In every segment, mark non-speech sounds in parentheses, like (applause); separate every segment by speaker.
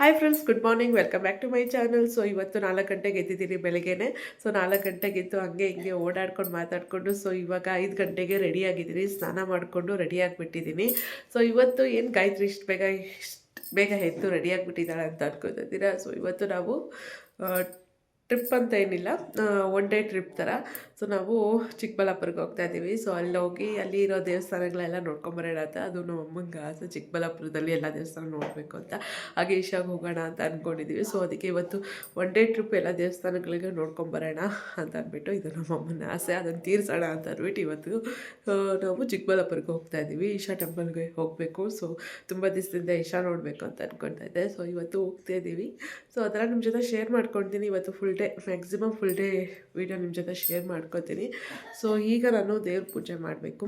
Speaker 1: Hi friends good morning welcome back to my channel so ಇವತ್ತು ನಾಲ್ಕು ಗಂಟೆಗೆ ಎದ್ದಿದ್ದೀನಿ ಬೆಳಗ್ಗೆನೆ. ಸೊ ನಾಲ್ಕು ಗಂಟೆಗೆ ಎದ್ದು ಹಂಗೆ ಹಿಂಗೆ ಓಡಾಡ್ಕೊಂಡು ಮಾತಾಡಿಕೊಂಡು ಸೊ ಇವಾಗ ಐದು ಗಂಟೆಗೆ ರೆಡಿ ಆಗಿದ್ದೀನಿ. ಸ್ನಾನ ಮಾಡಿಕೊಂಡು ರೆಡಿ ಆಗಿಬಿಟ್ಟಿದ್ದೀನಿ. ಸೊ ಇವತ್ತು ಏನು ಗಾಯತ್ರಿ? ಇಷ್ಟು ಬೇಗ ಇಷ್ಟು ಬೇಗ ಎದ್ದು ರೆಡಿ ಆಗಿಬಿಟ್ಟಿದ್ದಾಳೆ ಅಂತ ಅನ್ಕೋತಿದ್ದೀರಾ ಸೊ ಇವತ್ತು ನಾವು ಟ್ರಿಪ್ ಅಂತ ಏನಿಲ್ಲ ಒನ್ ಡೇ ಟ್ರಿಪ್ ಥರ ಸೊ ನಾವು ಚಿಕ್ಕಬಳ್ಳಾಪುರಕ್ಕೆ ಹೋಗ್ತಾ ಇದ್ದೀವಿ. ಸೊ ಅಲ್ಲಿ ಹೋಗಿ ಅಲ್ಲಿ ಇರೋ ದೇವಸ್ಥಾನಗಳೆಲ್ಲ ನೋಡ್ಕೊಂಬರೋಣ ಅಂತ. ಅದು ನಮ್ಮ ಅಮ್ಮಂಗೆ ಆಸೆ. ಚಿಕ್ಕಬಳ್ಳಾಪುರದಲ್ಲಿ ಎಲ್ಲ ದೇವಸ್ಥಾನ ನೋಡಬೇಕು ಅಂತ. ಹಾಗೆ ಈಶಾಗೆ ಹೋಗೋಣ ಅಂತ ಅಂದ್ಕೊಂಡಿದ್ದೀವಿ ಸೊ ಅದಕ್ಕೆ ಇವತ್ತು ಒನ್ ಡೇ ಟ್ರಿಪ್ ಎಲ್ಲ ದೇವಸ್ಥಾನಗಳಿಗೆ ನೋಡ್ಕೊಂಬರೋಣ ಅಂತ ಅಂದ್ಬಿಟ್ಟು ಇದು ನಮ್ಮ ಅಮ್ಮನ ಆಸೆ. ಅದನ್ನು ತೀರ್ಸೋಣ ಅಂತ ಅಂದ್ಬಿಟ್ಟು ಇವತ್ತು ನಾವು ಚಿಕ್ಕಬಳ್ಳಾಪುರಕ್ಕೆ ಹೋಗ್ತಾ ಇದ್ದೀವಿ. ಈಶಾ ಟೆಂಪಲ್ಗೆ ಹೋಗಬೇಕು. ಸೊ ತುಂಬ ದಿವಸದಿಂದ ಈಶಾ ನೋಡಬೇಕು ಅಂತ ಅಂದ್ಕೊಳ್ತಾ ಇದ್ದೆ. ಸೊ ಇವತ್ತು ಹೋಗ್ತಾ ಇದ್ದೀವಿ. ಸೊ ಅದರ ನಿಮ್ಮ ಜೊತೆ ಶೇರ್ ಮಾಡ್ಕೊಳ್ತೀನಿ ಇವತ್ತು full day maximum full day video ನಿಮ್ಮ ಜೊತೆ ಶೇರ್ ಮಾಡ್ಕೊತೀನಿ. ಸೊ ಈಗ ನಾನು ದೇವ್ರ ಪೂಜೆ ಮಾಡಬೇಕು.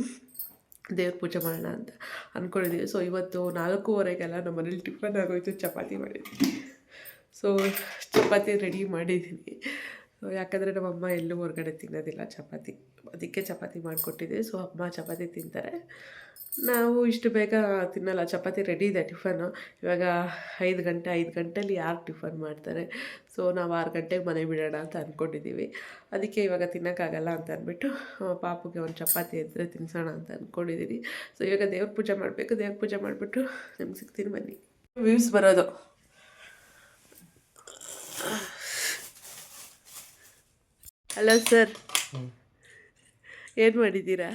Speaker 1: ದೇವ್ರ ಪೂಜೆ ಮಾಡೋಣ ಅಂತ ಅಂದ್ಕೊಂಡಿದ್ದೀವಿ ಸೊ ಇವತ್ತು ನಾಲ್ಕೂವರೆಗೆಲ್ಲ ನಮ್ಮ ಮನೇಲಿ ಟಿಫನ್ ಆಗೋಯ್ತು, ಚಪಾತಿ ಮಾಡಿದ್ದೀನಿ ಸೊ ಚಪಾತಿ ರೆಡಿ ಮಾಡಿದ್ದೀನಿ ಯಾಕಂದರೆ ನಮ್ಮಮ್ಮ ಎಲ್ಲೂ ಹೊರಗಡೆ ತಿನ್ನೋದಿಲ್ಲ ಚಪಾತಿ. ಅದಕ್ಕೆ ಚಪಾತಿ ಮಾಡಿಕೊಟ್ಟಿದ್ದೀವಿ ಸೊ ಅಮ್ಮ ಚಪಾತಿ ತಿಂತಾರೆ. ನಾವು ಇಷ್ಟು ಬೇಗ ತಿನ್ನಲ್ಲ. ಚಪಾತಿ ರೆಡಿ ಇದೆ ಟಿಫನು ಇವಾಗ ಐದು ಗಂಟೆ, ಐದು ಗಂಟೆಲಿ ಯಾರು ಟಿಫನ್ ಮಾಡ್ತಾರೆ? ಸೊ ನಾವು ಆರು ಗಂಟೆಗೆ ಮನೆ ಬಿಡೋಣ ಅಂತ ಅಂದ್ಕೊಂಡಿದ್ದೀವಿ ಅದಕ್ಕೆ ಇವಾಗ ತಿನ್ನೋಕ್ಕಾಗಲ್ಲ ಅಂತ ಅಂದ್ಬಿಟ್ಟು ಪಾಪುಗೆ ಒಂದು ಚಪಾತಿ ಇದ್ದರೆ ತಿನ್ಸೋಣ ಅಂತ ಅಂದ್ಕೊಂಡಿದ್ದೀನಿ ಸೊ ಇವಾಗ ದೇವ್ರ ಪೂಜೆ ಮಾಡಬೇಕು. ದೇವ್ರ ಪೂಜೆ ಮಾಡಿಬಿಟ್ಟು ನಿಮ್ಗೆ ಸಿಗ್ತೀನಿ ಬನ್ನಿ. ವ್ಯೂಸ್ ಬರೋದು. ಹಲೋ ಸರ್ ಏನು ಮಾಡಿದ್ದೀರಾ?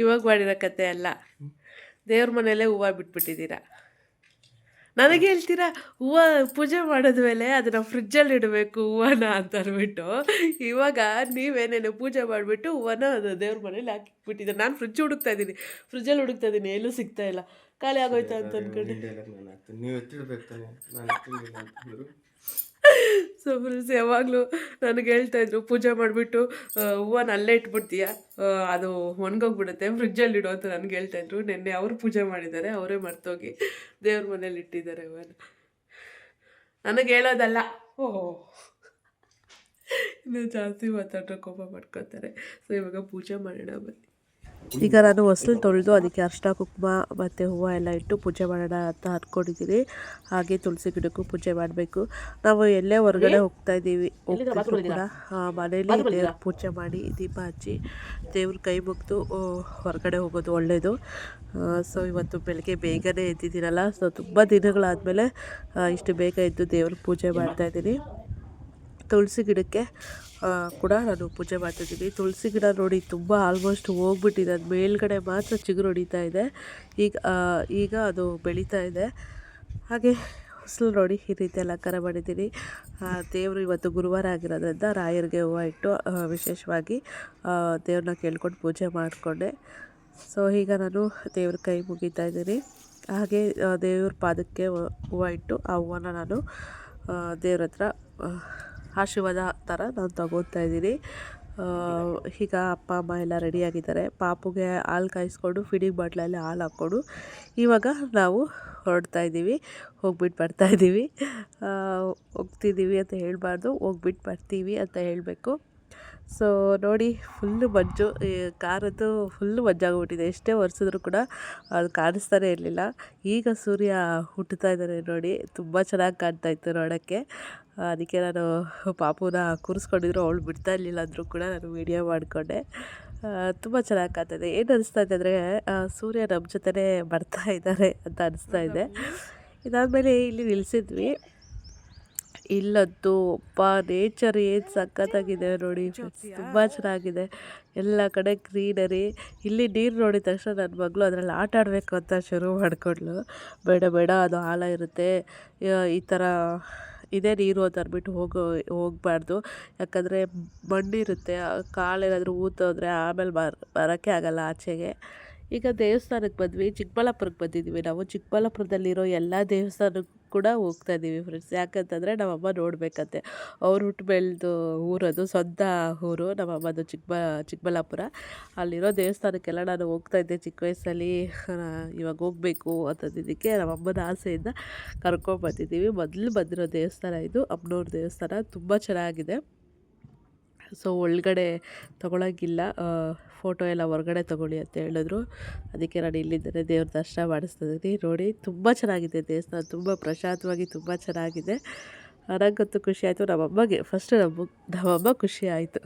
Speaker 1: ಇವಾಗ ಮಾಡಿರೋ ಕತೆ ಅಲ್ಲ. ದೇವ್ರ ಮನೆಯಲ್ಲೇ ಹೂವು ಬಿಟ್ಬಿಟ್ಟಿದ್ದೀರಾ? ನನಗೆ ಹೇಳ್ತೀರಾ ಹೂವು ಪೂಜೆ ಮಾಡಿದ್ಮೇಲೆ ಅದನ್ನು ಫ್ರಿಜ್ಜಲ್ಲಿ ಇಡಬೇಕು ಹೂವನ ಅಂತ ಅಂದ್ಬಿಟ್ಟು ಇವಾಗ ನೀವೇನೇನು ಪೂಜೆ ಮಾಡಿಬಿಟ್ಟು ಹೂವನ ಅದು ದೇವ್ರ ಮನೇಲಿ ಹಾಕಿಬಿಟ್ಟಿದ್ದೆ ನಾನು ಫ್ರಿಜ್ ಹುಡುಕ್ತಾ ಇದ್ದೀನಿ. ಫ್ರಿಜ್ಜಲ್ಲಿ ಹುಡುಕ್ತಾ ಇದ್ದೀನಿ ಎಲ್ಲೂ ಸಿಗ್ತಾ ಇಲ್ಲ. ಖಾಲಿ ಆಗೋಯ್ತಾ ಅಂತ ಅಂದ್ಕೊಂಡು ಸೊ ಫ್ರೆಂಡ್ಸ್ ಯಾವಾಗಲೂ ನನಗೆ ಹೇಳ್ತಾ ಇದ್ರು, ಪೂಜೆ ಮಾಡಿಬಿಟ್ಟು ಹೂವನ್ನ ಅಲ್ಲೇ ಇಟ್ಬಿಡ್ತೀಯ? ಅದು ಒಣಗೋಗ್ಬಿಡುತ್ತೆ ಫ್ರಿಜ್ಜಲ್ಲಿ ಇಡು ಅಂತ ನನಗೆ ಹೇಳ್ತಾಯಿದ್ರು ನಿನ್ನೆ ಅವರು ಪೂಜೆ ಮಾಡಿದ್ದಾರೆ, ಅವರೇ ಮರ್ತೋಗಿ ದೇವ್ರ ಮನೇಲಿ ಇಟ್ಟಿದ್ದಾರೆ ನನಗೆ ಹೇಳೋದಲ್ಲ. ಓಹೋ. ಇನ್ನೂ ಜಾಸ್ತಿ ಮಾತಾಡ್ರೆ ಕೋಪ ಮಾಡ್ಕೋತಾರೆ. ಸೊ ಇವಾಗ ಪೂಜೆ ಮಾಡೋಣ ಬನ್ನಿ. ಈಗ ನಾನು ಹೊಸಲು ತೊಳೆದು ಅದಕ್ಕೆ ಅರ್ಶಿನ ಕುಕ್ಮ ಮತ್ತು ಹೂವು ಎಲ್ಲ ಇಟ್ಟು ಪೂಜೆ ಮಾಡೋಣ ಅಂತ ಅಂದ್ಕೊಂಡಿದ್ದೀನಿ ಹಾಗೆ ತುಳಸಿ ಗಿಡಕ್ಕೂ ಪೂಜೆ ಮಾಡಬೇಕು. ನಾವು ಎಲ್ಲೇ ಹೊರಗಡೆ ಹೋಗ್ತಾ ಇದ್ದೀವಿ. ಹೋಗ್ತಿದ್ರು ಕೂಡ. ಮನೇಲಿ ದೇವ್ರ ಪೂಜೆ ಮಾಡಿ ದೀಪ ಹಚ್ಚಿ ದೇವ್ರ ಕೈ ಮುಗ್ದು ಹೊರಗಡೆ ಹೋಗೋದು ಒಳ್ಳೆಯದು ಸೊ ಇವತ್ತು ಬೆಳಗ್ಗೆ ಬೇಗನೆ ಎದ್ದಿದ್ದೀನಲ್ಲ. ಸೊ ತುಂಬ ದಿನಗಳಾದಮೇಲೆ ಇಷ್ಟು ಬೇಗ ಎದ್ದು ದೇವ್ರ ಪೂಜೆ ಮಾಡ್ತಾಯಿದ್ದೀನಿ ತುಳಸಿ ಗಿಡಕ್ಕೆ ಕೂಡ ನಾನು ಪೂಜೆ ಮಾಡ್ತಿದ್ದೀನಿ. ತುಳಸಿ ಗಿಡ ನೋಡಿ ತುಂಬ ಆಲ್ಮೋಸ್ಟ್ ಹೋಗ್ಬಿಟ್ಟಿದೆ. ಅದು ಮೇಲ್ಗಡೆ ಮಾತ್ರ ಚಿಗುರು ಹೊಡಿತಾ ಇದೆ. ಈಗ ಈಗ ಅದು ಬೆಳೀತಾ ಇದೆ. ಹಾಗೆ ಹೊಸಲು ನೋಡಿ ಈ ರೀತಿ ಅಲಂಕಾರ ಮಾಡಿದ್ದೀನಿ. ದೇವರು ಇವತ್ತು ಗುರುವಾರ ಆಗಿರೋದ್ರಿಂದ ರಾಯರಿಗೆ ಹೂವು ಇಟ್ಟು ವಿಶೇಷವಾಗಿ ದೇವ್ರನ್ನ ಕೇಳ್ಕೊಂಡು ಪೂಜೆ ಮಾಡಿಕೊಂಡೆ. ಸೊ ಈಗ ನಾನು ದೇವ್ರ ಕೈ ಮುಗಿತಾ ಇದ್ದೀನಿ. ಹಾಗೆ ದೇವ್ರ ಪಾದಕ್ಕೆ ಹೂವು ಇಟ್ಟು ಆ ಹೂವನ್ನ ನಾನು ದೇವ್ರ ಹತ್ರ ಆಶೀರ್ವಾದ ಥರ ನಾನು ತಗೋತಾ ಇದ್ದೀನಿ. ಈಗ ಅಪ್ಪ ಅಮ್ಮ ಎಲ್ಲ ರೆಡಿಯಾಗಿದ್ದಾರೆ ಪಾಪುಗೆ ಹಾಲು ಕಾಯಿಸ್ಕೊಂಡು ಫೀಡಿಂಗ್ ಬಾಟ್ಲಲ್ಲಿ ಹಾಲು ಹಾಕ್ಕೊಂಡು ಇವಾಗ ನಾವು ಹೊರಡ್ತಾ ಇದ್ದೀವಿ. ಹೋಗ್ಬಿಟ್ಟು ಬರ್ತಾ ಇದ್ದೀವಿ. ಆ, ಹೋಗ್ತಿದ್ದೀವಿ ಅಂತ ಹೇಳಬಾರ್ದು. ಹೋಗ್ಬಿಟ್ಟು ಬರ್ತೀವಿ ಅಂತ ಹೇಳಬೇಕು. ಸೊ ನೋಡಿ ಫುಲ್ಲು ಮಜ್ಜು ಕಾರದ್ದು ಫುಲ್ಲು ಮಜ್ಜಾಗ್ಬಿಟ್ಟಿದೆ ಎಷ್ಟೇ ಒರೆಸಿದ್ರು ಕೂಡ ಅದು ಕಾಣಿಸ್ತಾನೆ ಇರಲಿಲ್ಲ. ಈಗ ಸೂರ್ಯ ಹುಟ್ಟುತ್ತಾ ಇದ್ದಾರೆ ನೋಡಿ. ತುಂಬ ಚೆನ್ನಾಗಿ ಕಾಣ್ತಾ ಇತ್ತು ನೋಡೋಕ್ಕೆ. ಅದಕ್ಕೆ ನಾನು ಪಾಪುನ ಕೂರಿಸ್ಕೊಂಡಿದ್ರು, ಅವಳು ಬಿಡ್ತಾ ಇರಲಿಲ್ಲ ಅಂದರೂ ಕೂಡ ನಾನು ವೀಡಿಯೋ ಮಾಡಿಕೊಂಡೆ. ತುಂಬ ಚೆನ್ನಾಗಿ ಕಾಣ್ತಾಯಿದೆ ಏನು ಅನಿಸ್ತಾ ಇದೆ ಅಂದರೆ ಸೂರ್ಯ ನಮ್ಮ ಜೊತೆನೇ ಬರ್ತಾ ಇದ್ದಾರೆ ಅಂತ ಅನಿಸ್ತಾ ಇದೆ. ಇದಾದಮೇಲೆ ಇಲ್ಲಿ ನಿಲ್ಲಿಸಿದ್ವಿ ಇಲ್ಲದ್ದು, ಅಪ್ಪ ನೇಚರ್ ಏನು ಸಖತ್ತಾಗಿದೆ ನೋಡಿ ತುಂಬ ಚೆನ್ನಾಗಿದೆ. ಎಲ್ಲ ಕಡೆ ಗ್ರೀನರಿ ಇಲ್ಲಿ ನೀರು ನೋಡಿದ ತಕ್ಷಣ ನನ್ನ ಮಗಳು ಅದರಲ್ಲಿ ಆಟ ಆಡಬೇಕು ಅಂತ ಶುರು ಮಾಡಿಕೊಂಡ್ಳು. ಬೇಡ ಬೇಡ, ಅದು ಆಳ ಇರುತ್ತೆ. ಈ ಥರ ಇದೇ ನೀರು ಅಂತ ಅಂದ್ಬಿಟ್ಟು ಹೋಗೋ, ಹೋಗಬಾರ್ದು. ಯಾಕಂದರೆ ಮಣ್ಣಿರುತ್ತೆ ಕಾಲೇನಾದರೂ ಊತೋದ್ರೆ ಆಮೇಲೆ ಬರ್ ಬರೋಕ್ಕೆ ಆಗಲ್ಲ ಆಚೆಗೆ. ಈಗ ದೇವಸ್ಥಾನಕ್ಕೆ ಬಂದ್ವಿ, ಚಿಕ್ಕಬಳ್ಳಾಪುರಕ್ಕೆ ಬಂದಿದ್ದೀವಿ ನಾವು. ಚಿಕ್ಕಬಳ್ಳಾಪುರದಲ್ಲಿರೋ ಎಲ್ಲ ದೇವಸ್ಥಾನಕ್ಕೂ ಕೂಡ ಹೋಗ್ತಾ ಇದ್ದೀವಿ ಫ್ರೆಂಡ್ಸ್ ಯಾಕಂತಂದರೆ ನಮ್ಮಮ್ಮ ನೋಡಬೇಕಂತೆ. ಅವ್ರು ಹುಟ್ಟು ಬೆಳೆದು ಊರದು ಸ್ವಂತ ಊರು, ನಮ್ಮಮ್ಮದು ಚಿಕ್ಕಬ ಚಿಕ್ಕಬಳ್ಳಾಪುರ. ಅಲ್ಲಿರೋ ದೇವಸ್ಥಾನಕ್ಕೆಲ್ಲ ನಾನು ಹೋಗ್ತಾ ಇದ್ದೆ ಚಿಕ್ಕ ವಯಸ್ಸಲ್ಲಿ. ಇವಾಗ ಹೋಗಬೇಕು ಅಂತಂದಿದ್ದಕ್ಕೆ ನಮ್ಮಮ್ಮನ ಆಸೆಯಿಂದ ಕರ್ಕೊಂಬಂದಿದ್ದೀವಿ ಮೊದಲು ಬಂದಿರೋ ದೇವಸ್ಥಾನ ಇದು. ಅಮ್ಮನವ್ರ ದೇವಸ್ಥಾನ. ತುಂಬ ಚೆನ್ನಾಗಿದೆ. ಸೊ ಒಳಗಡೆ ತೊಗೊಳಂಗಿಲ್ಲ ಫೋಟೋ ಎಲ್ಲ ಹೊರಗಡೆ ತೊಗೊಳ್ಳಿ ಅಂತ ಹೇಳಿದ್ರು. ಅದಕ್ಕೆ ನಾನು ಇಲ್ಲಿದ್ದೇನೆ ದೇವ್ರ ದರ್ಶನ ಮಾಡಿಸ್ತಿದ್ದೀನಿ ನೋಡಿ, ತುಂಬ ಚೆನ್ನಾಗಿದೆ ದೇವಸ್ಥಾನ, ತುಂಬ ಪ್ರಶಾಂತವಾಗಿ ತುಂಬ ಚೆನ್ನಾಗಿದೆ. ನನಗಂತೂ ಖುಷಿ ಆಯಿತು, ನಮ್ಮಮ್ಮಗೆ ಫಸ್ಟ್ ನಮ್ಮ, ನಮ್ಮಮ್ಮ ಖುಷಿ ಆಯಿತು.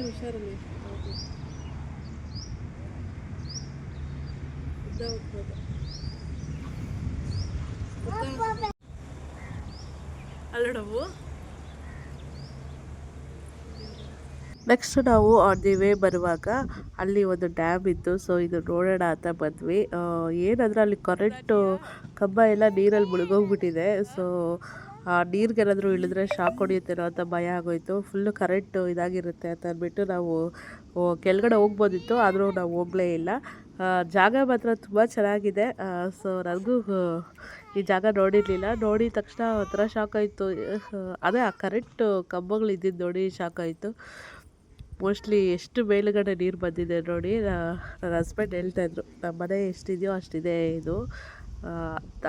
Speaker 2: ಬರ್ಬೇಕು
Speaker 1: ಹುಷಾರು ಹುಷಾರಲ್ಲಿ ಅಲ್ಲ ನಾವು. ನೆಕ್ಸ್ಟ್ ನಾವು ಆನ್ ದಿ ವೇ ಬರುವಾಗ ಅಲ್ಲಿ ಒಂದು ಡ್ಯಾಮ್ ಇತ್ತು ಸೊ ಇದು ನೋಡೋಣ ಅಂತ ಬಂದ್ವಿ. ಏನಂದ್ರೆ ಅಲ್ಲಿ ಕರೆಂಟು ಕಂಬ ಎಲ್ಲ ನೀರಲ್ಲಿ ಮುಳುಗೋಗ್ಬಿಟ್ಟಿದೆ ಸೊ ನೀರಿಗೇನಾದರೂ ಇಳಿದ್ರೆ ಶಾಕ್ ಹೊಡಿಯುತ್ತೇನೋ ಅಂತ ಭಯ ಆಗೋಯ್ತು. ಫುಲ್ಲು ಕರೆಂಟು ಇದಾಗಿರುತ್ತೆ ಅಂತ ಅಂದ್ಬಿಟ್ಟು ನಾವು ಕೆಳಗಡೆ ಹೋಗ್ಬೋದಿತ್ತು, ಆದರೂ ನಾವು ಹೋಗಲೇ ಇಲ್ಲ. ಜಾಗ ಮಾತ್ರ ತುಂಬ ಚೆನ್ನಾಗಿದೆ. ಸೊ ನನಗೂ ಈ ಜಾಗ ನೋಡಿರಲಿಲ್ಲ. ನೋಡಿದ ತಕ್ಷಣ ಒಂಥರ ಶಾಕ್ ಆಯಿತು. ಅದೇ ಆ ಕರೆಂಟ್ ಕಂಬಗಳು ಇದ್ದಿದ್ದು ನೋಡಿ ಶಾಕ್ ಆಯಿತು. ಮೋಸ್ಟ್ಲಿ ಎಷ್ಟು ಮೇಲುಗಡೆ ನೀರು ಬಂದಿದೆ ನೋಡಿ ನನ್ನ ಹಸ್ಬೆಂಡ್ ಹೇಳ್ತಾಯಿದ್ರು ನಮ್ಮ ಮನೆ ಎಷ್ಟಿದೆಯೋ ಅಷ್ಟಿದೆ ಇದು ಅಂತ.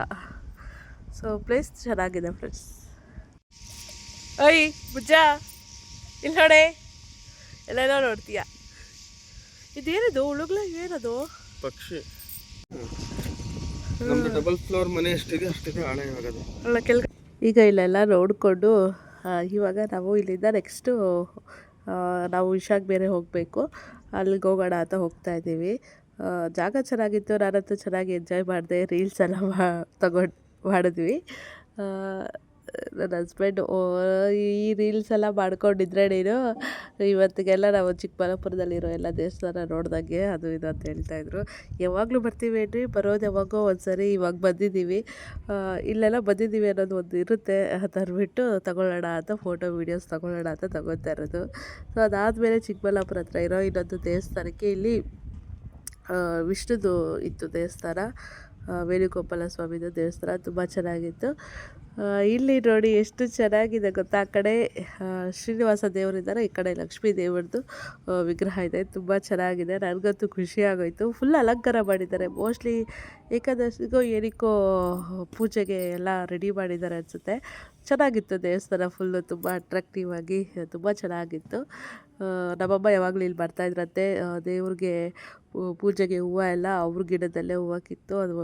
Speaker 1: ಸೊ ಪ್ಲೇಸ್ ಚೆನ್ನಾಗಿದೆ ಫ್ರೆಂಡ್ಸ್ ಓಯ್ ಬುಜ್ಜ ಇಲ್ಲಿ ನೋಡೆ. ಎಲ್ಲೆಲ್ಲ ನೋಡ್ತೀಯ. ಇದೇನದು? ಹುಳುಗ್ಲ ಏನದು?
Speaker 3: ಪಕ್ಷಿ. ನಮ್ದು ಡಬಲ್ ಫ್ಲೋರ್ ಮನೆ ಎಷ್ಟಿದೆ ಅಷ್ಟಿದೆ ಹಣ ಇವಾಗ ಅದು
Speaker 1: ಅಲ್ಲ ಕೆಲ್ ಈಗ ಇಲ್ಲೆಲ್ಲ ನೋಡಿಕೊಂಡು ಇವಾಗ ನಾವು ಇಲ್ಲಿಂದ ನೆಕ್ಸ್ಟು ನಾವು ಇಶಾಗ್ ಬೇರೆ ಹೋಗಬೇಕು. ಅಲ್ಲಿಗೆ ಹೋಗೋಣ ಅಂತ ಹೋಗ್ತಾ ಇದ್ದೀವಿ. ಜಾಗ ಚೆನ್ನಾಗಿತ್ತು ನಾನಂತೂ ಚೆನ್ನಾಗಿ ಎಂಜಾಯ್ ಮಾಡಿದೆ ರೀಲ್ಸ್ ಎಲ್ಲ ಮಾ ತಗೊಂಡು. ಮಾಡಿದ್ವಿ. ನನ್ನ ಹಸ್ಬೆಂಡ್ ಈ ರೀಲ್ಸ್ ಎಲ್ಲ ಮಾಡ್ಕೊಂಡಿದ್ರೆ ನೀನು, ಇವತ್ತಿಗೆಲ್ಲ ನಾವು ಚಿಕ್ಕಬಳ್ಳಾಪುರದಲ್ಲಿರೋ ಎಲ್ಲ ದೇವಸ್ಥಾನ ನೋಡ್ದಂಗೆ ಅದು ಇದು ಅಂತ ಹೇಳ್ತಾಯಿದ್ರು ಯಾವಾಗಲೂ ಬರ್ತೀವಿ ಏನ್ರಿ? ಬರೋದು ಯಾವಾಗೋ ಒಂದು ಸರಿ ಇವಾಗ ಬಂದಿದ್ದೀವಿ. ಇಲ್ಲೆಲ್ಲ ಬಂದಿದ್ದೀವಿ ಅನ್ನೋದು ಒಂದು ಇರುತ್ತೆ ತರ್ಬಿಟ್ಟು ತಗೊಳ್ಳೋಣ ಅಂತ ಫೋಟೋ ವೀಡಿಯೋಸ್ ತಗೊಳ್ಳೋಣ ಅಂತ ತಗೋತಾ ಇರೋದು. ಸೊ ಅದಾದಮೇಲೆ ಚಿಕ್ಕಬಳ್ಳಾಪುರ ಹತ್ರ ಇರೋ ಇನ್ನೊಂದು ದೇವಸ್ಥಾನಕ್ಕೆ ಇಲ್ಲಿ ವಿಷ್ಣುದು ಇತ್ತು ದೇವಸ್ಥಾನ. ವೇಣುಗೋಪಾಲ ಸ್ವಾಮಿದು ದೇವಸ್ಥಾನ ತುಂಬ ಚೆನ್ನಾಗಿತ್ತು. ಇಲ್ಲಿ ನೋಡಿ ಎಷ್ಟು ಚೆನ್ನಾಗಿದೆ ಗೊತ್ತಾ? ಆ ಕಡೆ ಶ್ರೀನಿವಾಸ ದೇವರಿದ್ದಾರೆ ಈ ಕಡೆ ಲಕ್ಷ್ಮೀ ದೇವರದ್ದು ವಿಗ್ರಹ ಇದೆ. ತುಂಬ ಚೆನ್ನಾಗಿದೆ. ನನಗಂತೂ ಖುಷಿ ಆಗೋಯ್ತು. ಫುಲ್ ಅಲಂಕಾರ ಮಾಡಿದ್ದಾರೆ. ಮೋಸ್ಟ್ಲಿ ಏಕಾದಶಿಗೋ, ಏನಕ್ಕೋ ಪೂಜೆಗೆ ಎಲ್ಲ ರೆಡಿ ಮಾಡಿದ್ದಾರೆ ಅನಿಸುತ್ತೆ. ಚೆನ್ನಾಗಿತ್ತು ದೇವಸ್ಥಾನ ಫುಲ್ಲು ತುಂಬ ಅಟ್ರಾಕ್ಟಿವ್ ಆಗಿ, ತುಂಬ ಚೆನ್ನಾಗಿತ್ತು. ನಮ್ಮಮ್ಮ ಯಾವಾಗಲೂ ಇಲ್ಲಿ ಬರ್ತಾಯಿದ್ರಂತೆ ದೇವ್ರಿಗೆ ಪೂಜೆಗೆ ಹೂವು ಎಲ್ಲ ಅವ್ರ ಗಿಡದಲ್ಲೇ ಹೂವು ಕಿತ್ತು ಅದು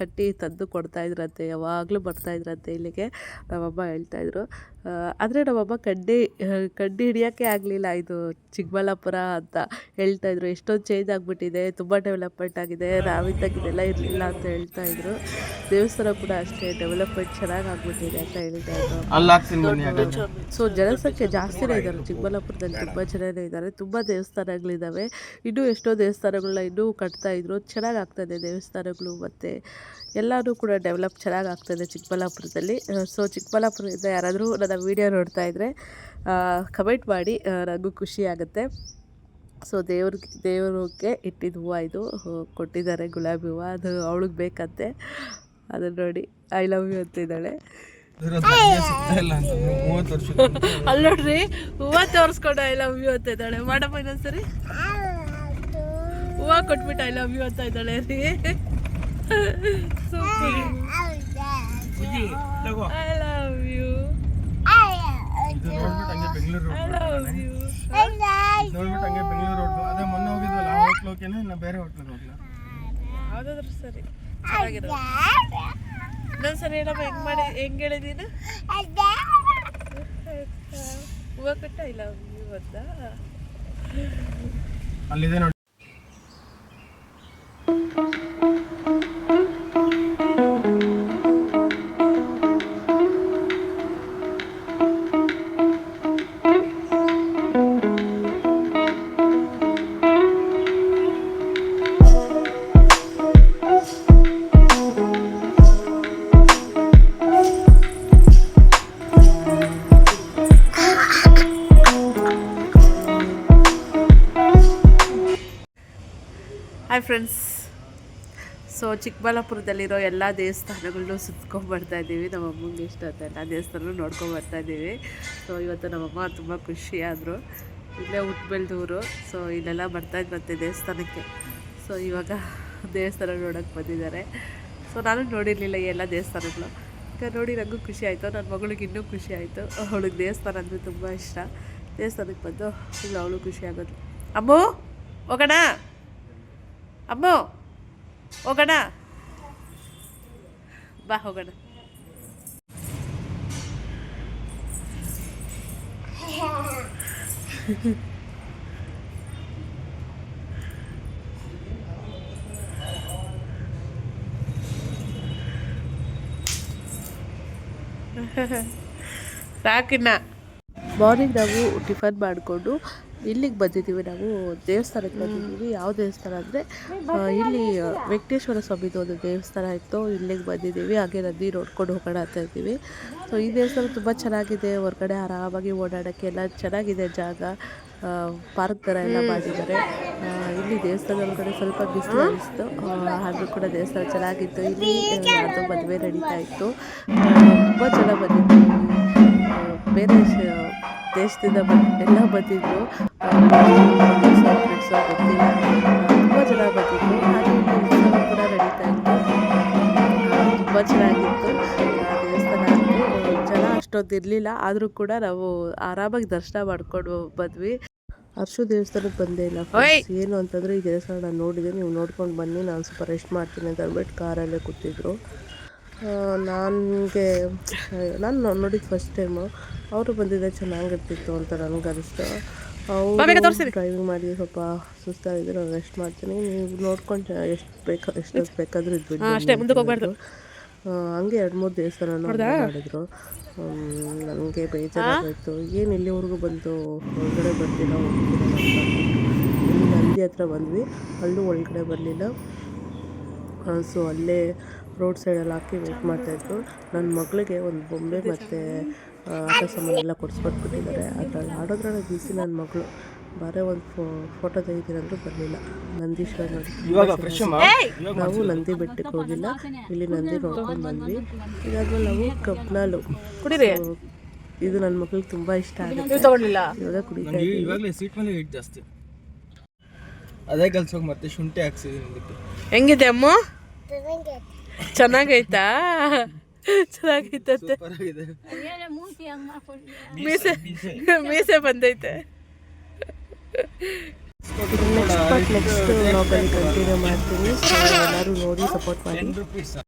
Speaker 1: ಕಟ್ಟಿ ತಂದು ಕೊಡ್ತಾಯಿದ್ರಂತೆ ಯಾವಾಗಲೂ ಬರ್ತಾಯಿದ್ರಂತೆ ಇಲ್ಲಿಗೆ ನಮ್ಮಮ್ಮ ಹೇಳ್ತಾಯಿದ್ರು ಆದರೆ ನಮ್ಮಮ್ಮ ಕಡ್ಡಿ ಕಡ್ಡಿ ಹಿಡಿಯೋಕ್ಕೆ ಆಗಲಿಲ್ಲ. ಇದು ಚಿಕ್ಕಬಳ್ಳಾಪುರ ಅಂತ ಹೇಳ್ತಾಯಿದ್ರು ಎಷ್ಟೊಂದು ಚೇಂಜ್ ಆಗಿಬಿಟ್ಟಿದೆ ತುಂಬ ಡೆವಲಪ್ಮೆಂಟ್ ಆಗಿದೆ ನಾವಿದ್ದಾಗ ಇದೆಲ್ಲ ಇರಲಿಲ್ಲ ಅಂತ ಹೇಳ್ತಾಯಿದ್ರು ದೇವಸ್ಥಾನ ಕೂಡ ಅಷ್ಟೇ ಡೆವಲಪ್ಮೆಂಟ್ ಚೆನ್ನಾಗಿ ಆಗಿಬಿಟ್ಟಿದೆ ಅಂತ ಹೇಳ್ತಾಯಿದ್ರು ಸೊ ಜನಸಂಖ್ಯೆ ಜಾಸ್ತಿನೇ ಇದ್ದಾರೆ. ಚಿಕ್ಕಬಳ್ಳಾಪುರದಲ್ಲಿ ತುಂಬ ಜನನೇ ಇದ್ದಾರೆ. ತುಂಬ ದೇವಸ್ಥಾನಗಳಿದ್ದಾವೆ ಇನ್ನೂ ಎಷ್ಟೋ ದೇವಸ್ಥಾನಗಳನ್ನ ಇನ್ನೂ ಕಟ್ತಾಯಿದ್ರು ಚೆನ್ನಾಗಿ ಆಗ್ತದೆ ದೇವಸ್ಥಾನಗಳು ಮತ್ತು. ಎಲ್ಲನೂ ಕೂಡ ಡೆವಲಪ್ ಚೆನ್ನಾಗಿ ಆಗ್ತದೆ ಚಿಕ್ಕಬಳ್ಳಾಪುರದಲ್ಲಿ ಸೊ ಚಿಕ್ಕಬಳ್ಳಾಪುರದಿಂದ ಯಾರಾದರೂ ನನ್ನ ವೀಡಿಯೋ ನೋಡ್ತಾ ಇದ್ದರೆ ಕಮೆಂಟ್ ಮಾಡಿ ನನಗೂ ಖುಷಿ ಆಗುತ್ತೆ. ಸೊ ದೇವ್ರಿಗೆ ದೇವ್ರಿಗೆ ಇಟ್ಟಿದ್ದ ಹೂವು ಇದು. ಕೊಟ್ಟಿದ್ದಾರೆ ಗುಲಾಬಿ ಹೂವು. ಅದು ಅವಳಿಗೆ ಬೇಕಂತೆ. ಅದನ್ನು ನೋಡಿ ಐ ಲವ್ ಯು ಅಂತಿದ್ದಾಳೆ. (laughs) ಅಲ್ಲಿ ನೋಡ್ರಿ ಹೂವ ತೋರಿಸ್ಕೊಂಡು ಐ ಲವ್ ಯು ಅಂತ ಇದ್ದಾಳೆ ಮಾಡಪ್ಪ ಇನ್ನೊಂದ್ಸರಿ ಹೂವ ಕೊಟ್ಬಿಟ್ಟು ಐ ಲವ್ ಯು ಅಂತ ಇದ್ದಾಳೆ ರೀ.
Speaker 3: ಇದು ನೋಡ್ಬಿಟ್ಟು ಹಂಗೆ ಬೆಂಗಳೂರು
Speaker 1: ಐ ಲವ್ ಯು
Speaker 3: ನೋಡ್ಬಿಟ್ಟು ಹಂಗೆ ಬೆಂಗಳೂರು ರೋಡ್ ಅದೇ ಮೊನ್ನೆ ಹೋಗಿದ್ವಲ್ಲ ಆ ಹೋಟ್ಲ್ ನಾ ಬೇರೆ ಹೋಟ್ಲಿಗೆ ಹೋಗ್ಲಾ
Speaker 1: ಯಾವುದಾದ್ರೂ ಸರಿ ಚೆನ್ನಾಗಿರೋ ಇನ್ನೊಂದ್ಸರಿ ಹೇಳಮ್ಮ ಹೆಂಗ್ ಮಾಡಿ ಹೆಂಗ್ ಹೇಳಿದೀನಿ ಹೂವ ಕೊಟ್ಟು ಐ ಲವ್ ಯು ಅಂತ
Speaker 3: ಅಲ್ಲಿದೆ ನೋಡಿ
Speaker 1: ಹಾಯ್ ಫ್ರೆಂಡ್ಸ್ ಸೊ ಚಿಕ್ಕಬಳ್ಳಾಪುರದಲ್ಲಿರೋ ಎಲ್ಲ ದೇವಸ್ಥಾನಗಳನ್ನೂ ಸುತ್ಕೊಂಡು ಬರ್ತಾ ಇದ್ದೀವಿ. ನಮ್ಮ ಅಮ್ಮಂಗೆ ಇಷ್ಟ ಅಂತ ಎಲ್ಲ ದೇವಸ್ಥಾನ ನೋಡ್ಕೊಂಡು ಬರ್ತಾ ಇದ್ದೀವಿ. ಸೊ ಇವತ್ತು ನಮ್ಮಮ್ಮ ತುಂಬ ಖುಷಿಯಾದರು. ಇಲ್ಲೇ ಹುಟ್ಟಬೆಳ್ದೂರು ಸೊ ಇಲ್ಲೆಲ್ಲ ಬರ್ತಾ ಇದ್ರಂತೆ ದೇವಸ್ಥಾನಕ್ಕೆ. ಸೊ ಇವಾಗ ದೇವಸ್ಥಾನ ನೋಡೋಕ್ಕೆ ಬಂದಿದ್ದಾರೆ. ಸೊ ನಾನು ನೋಡಿರಲಿಲ್ಲ ಎಲ್ಲ ದೇವಸ್ಥಾನಗಳು. ಈಗ ನೋಡಿ ನನಗೂ ಖುಷಿ ಆಯಿತು. ನನ್ನ ಮಗಳಿಗೆ ಇನ್ನೂ ಖುಷಿ ಆಯಿತು. ಅವಳಿಗೆ ದೇವಸ್ಥಾನ ಅಂದರೆ ತುಂಬ ಇಷ್ಟ. ದೇವಸ್ಥಾನಕ್ಕೆ ಬಂದು ಇಲ್ಲ ಅವಳು ಖುಷಿ ಅಮ್ಮು, ಹೋಗೋಣ? ಅಮ್ಮು ಹೋಗೋಣ ಬಾ ಹೋಗೋಣ ಸಾಕಿನ್ನ ಮಾರ್ನಿಂಗ್ ನಾವು ಟಿಫನ್ ಮಾಡಿಕೊಂಡು ಇಲ್ಲಿಗೆ ಬಂದಿದ್ದೀವಿ ನಾವು, ದೇವಸ್ಥಾನಕ್ಕೆ ಬಂದಿದ್ದೀವಿ. ಯಾವ ದೇವಸ್ಥಾನ ಅಂದರೆ ಇಲ್ಲಿ ವೆಂಕಟೇಶ್ವರ ಸ್ವಾಮಿದು ಒಂದು ದೇವಸ್ಥಾನ ಇತ್ತು. ಇಲ್ಲಿಗೆ ಬಂದಿದ್ದೀವಿ. ಹಾಗೆ ನದಿ ನೋಡ್ಕೊಂಡು ಹೋಗೋಣ ಅಂತ ಇದ್ದೀವಿ. ಸೊ ಈ ದೇವಸ್ಥಾನ ತುಂಬ ಚೆನ್ನಾಗಿದೆ. ಹೊರಗಡೆ ಆರಾಮಾಗಿ ಓಡಾಡೋಕ್ಕೆ ಎಲ್ಲ ಚೆನ್ನಾಗಿದೆ ಜಾಗ. ಪಾರ್ಕ್ ಥರ ಎಲ್ಲ ಮಾಡಿದ್ದಾರೆ. ಇಲ್ಲಿ ದೇವಸ್ಥಾನದ ಒಳಗಡೆ ಸ್ವಲ್ಪ ಬಿಸಿಲು ಅನಿಸ್ತು. ಆದರೂ ಕೂಡ ದೇವಸ್ಥಾನ ಚೆನ್ನಾಗಿತ್ತು. ಇಲ್ಲಿ ಯಾವುದೋ ಮದುವೆ ನಡೀತಾ ಇತ್ತು. ತುಂಬ ಚೆನ್ನಾಗಿ ಬಂದಿತ್ತು. ಬೇರೆ ದೇಶದಿಂದ ಬಂದು ಎಲ್ಲ ಬಂದಿದ್ರು. ಫ್ರೆಂಡ್ಸು ಗೊತ್ತಿಲ್ಲ. ತುಂಬ ಜನ ಬಂದಿದ್ರು. ಹಾಗೆ ಉತ್ಸವ ಕೂಡ ನಡೀತಾ ಇತ್ತು. ತುಂಬ ಚೆನ್ನಾಗಿತ್ತು. ಆ ದೇವಸ್ಥಾನ ಅಂತೂ ಜನ ಅಷ್ಟೊಂದು ಇರಲಿಲ್ಲ. ಆದರೂ ಕೂಡ ನಾವು ಆರಾಮಾಗಿ ದರ್ಶನ ಮಾಡ್ಕೊಂಡು ಬಂದ್ವಿ. ಅರ್ಶು ದೇವಸ್ಥಾನಕ್ಕೆ ಬಂದೇ ಇಲ್ಲ. ಏನು ಅಂತಂದರೆ ಈ ದೇವಸ್ಥಾನ ನಾನು ನೋಡಿದೆ ನೀವು ನೋಡ್ಕೊಂಡು ಬನ್ನಿ. ನಾನು ಸ್ವಲ್ಪ ರೆಸ್ಟ್ ಮಾಡ್ತೀನಿ ಅಂತ ಅಂದ್ಬಿಟ್ಟು ಕಾರಲ್ಲೇ ಕೂತಿದ್ರು. ನನಗೆ ನಾನು ನೋಡಿದ್ದು ಫಸ್ಟ್ ಟೈಮು ಅವರು ಬಂದಿದ್ದೆ ಚೆನ್ನಾಗಿರ್ತಿತ್ತು ಅಂತ ನನಗೆ ಅನಿಸ್ತು ಅವರು ಡ್ರೈವಿಂಗ್ ಮಾಡಿ ಸ್ವಲ್ಪ ಸುಸ್ತಾಗಿದೆ ನಾನು ರೆಸ್ಟ್ ಮಾಡ್ತೀನಿ. ನೀವು ನೋಡ್ಕೊಂಡು ಎಷ್ಟು ಬೇಕು ಎಷ್ಟೊತ್ತು ಬೇಕಾದರೂ ಹೋಗ್ಬಾರ್ದು. ಹಂಗೆ ಎರಡು ಮೂರು ದೇವಸ್ಥಾನ ಮಾಡಿದ್ರು ನನಗೆ ಬೇಜಾರಾಗಿತ್ತು ಏನು ಇಲ್ಲಿವರೆಗೂ ಬಂದು ಒಳಗಡೆ ಬರ್ತೀರ ಅಂದ್ಬಿಟ್ಟು ಇಲ್ಲಿ ನಂದಿ ಹತ್ರ ಬಂದ್ವಿ. ಅಲ್ಲೂ ಒಳಗಡೆ ಬರಲಿಲ್ಲ. ಸೊ ಅಲ್ಲೇ ರೋಡ್ ಸೈಡಲ್ಲಿ ಹಾಕಿ ವೇಟ್ ಮಾಡ್ತಾಯಿದ್ರು ನನ್ನ ಮಗಳಿಗೆ ಒಂದು ಬೊಂಬೆ ಮತ್ತು ಆಟ ಸಾಮಾನೆಲ್ಲ ಕೊಡಿಸ್ಕೊಟ್ಬಿಟ್ಟಿದ್ದಾರೆ. ಅದ್ರಲ್ಲಿ ಆಡೋದ್ರಲ್ಲಿ ಬಿಸಿ ನನ್ನ ಮಗಳು. ಬರೇ ಒಂದು ಫೋ ಫೋಟೋ ತೆಗಿತೀರಂದ್ರೂ ಬರಲಿಲ್ಲ. ನಂದೀಶ್ವರ ನೋಡಿ.
Speaker 3: ಇವಾಗ ಫ್ರೆಶ್
Speaker 1: ನಾವು ನಂದಿ ಬೆಟ್ಟಕ್ಕೆ ಹೋಗಿಲ್ಲ. ಇಲ್ಲಿ ನಂದಿ ನೋಡ್ಕೊಂಡು ಬಂದ್ವಿ. ಇದಾದ್ಮೇಲೆ ನಾವು ಕಬ್ನಾಲು ಕುಡಿರಿ. ಇದು ನನ್ನ ಮಕ್ಳಿಗೆ ತುಂಬಾ ಇಷ್ಟ ಆಗುತ್ತೆ. ತಗೊಳ್ಳಿಲ್ಲ ಇವಾಗ ಕುಡಿತಾ
Speaker 3: ಇವಾಗಲೇ ಸೀಟ್ ಮೇಲೆ ಹಿಟ್ ಜಾಸ್ತಿ. ಅದೇ ಕಲ್ಸೋಗಿ ಮತ್ತೆ ಶುಂಠಿ
Speaker 1: ಹೆಂಗಿದೆ ಅಮ್ಮ? ಚೆನ್ನಾಗೈತಾ? ಚೆನ್ನಾಗೈತಂತೆ
Speaker 3: ಸೂಪರ್ ಆಗಿದೆ
Speaker 1: ಮೀಸೆ ಮೀಸೆ. ಬಂದೈತೆ. ನೆಕ್ಸ್ಟ್ ಪಾರ್ಟ್ ನೆಕ್ಸ್ಟ್ ಕಂಟಿನ್ಯೂ ಮಾಡ್ತೀನಿ. ಸೊ ಎಲ್ಲರೂ ನೋಡಿ ಸಪೋರ್ಟ್ ಮಾಡಿ.